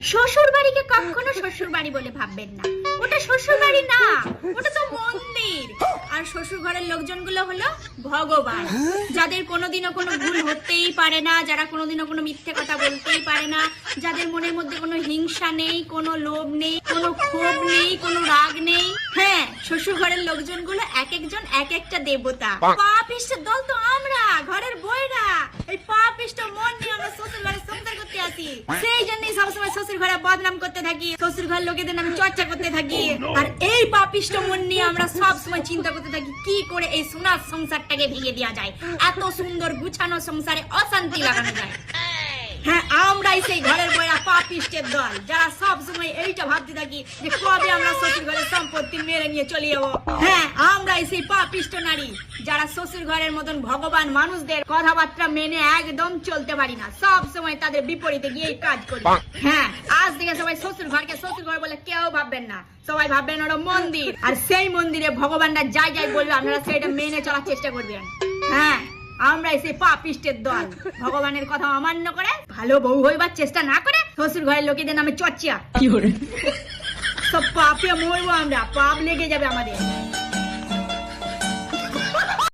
শ্বশুর বাড়িকে কখনো শ্বশুর বাড়ি বলে ভাববেন না। ওটা শ্বশুর বাড়ি না ওটা তো মন্দির। আর শ্বশুর ঘরের লোকজনগুলো হলো ভগবান যাদের কোনোদিনও কোনো ভুল হতেই পারে না যারা কোনোদিনও কোনো মিথ্যে কথা বলতেই পারে না যাদের মনের মধ্যে কোনো হিংসা নেই কোনো লোভ নেই কোনো ক্ষোভ নেই কোনো রাগ নেই। হ্যাঁ শ্বশুর ঘরের লোকজনগুলো এক একজন এক একটা দেবতা। পাপিষ্টের দল তো আমরা ঘরের বইরা এই পাপিষ্ট মন নিয়ে আমরা শ্বশুর ঘরে সংসার সেই জন্যই সবসময় শ্বশুর ঘরে বদনাম করতে থাকি শ্বশুর ঘর লোকেদের নামে চর্চা করতে থাকি। আর এই পাপিষ্ট মন নিয়ে আমরা সবসময় চিন্তা করতে থাকি কি করে এই সোনার সংসারটাকে ভেঙে দেওয়া যায়? এত সুন্দর গুছানো সংসারে অশান্তি লাগানো যায়। হ্যাঁ আমরাই সেই ঘরের পাপিষ্টের দল। যারা সব সময় এইটা ভাবতে থাকি যে কবে আমরা শ্বশুর ঘরের সম্পত্তি মেরে নিয়ে চলে যাব। হ্যাঁ আমরাই সেই পাপিষ্ট নারী। যারা শ্বশুর ঘরের মতন ভগবান মানুষদের কথাবার্তা মেনে একদম চলতে পারি না। সব সময় তাদের বিপরীতে গিয়ে কাজ করি। হ্যাঁ আজ থেকে সবাই শ্বশুর ঘরকে শ্বশুর ঘর বলে কেউ ভাববেন না। সবাই ভাববেন ওটা মন্দির। আর সেই মন্দিরে ভগবানরা যাই যাই বলবে আপনারা সেটা মেনে চলার চেষ্টা করবেন। হ্যাঁ আমরা এসে পাপিষ্টের দল। ভগবানের কথা অমান্য করে ভালো বউ হইবার চেষ্টা না করে শ্বশুর ঘরের লোকেদের নামে চর্চা। সব পাপে মরবো আমরা পাপ লেগে যাবে আমাদের।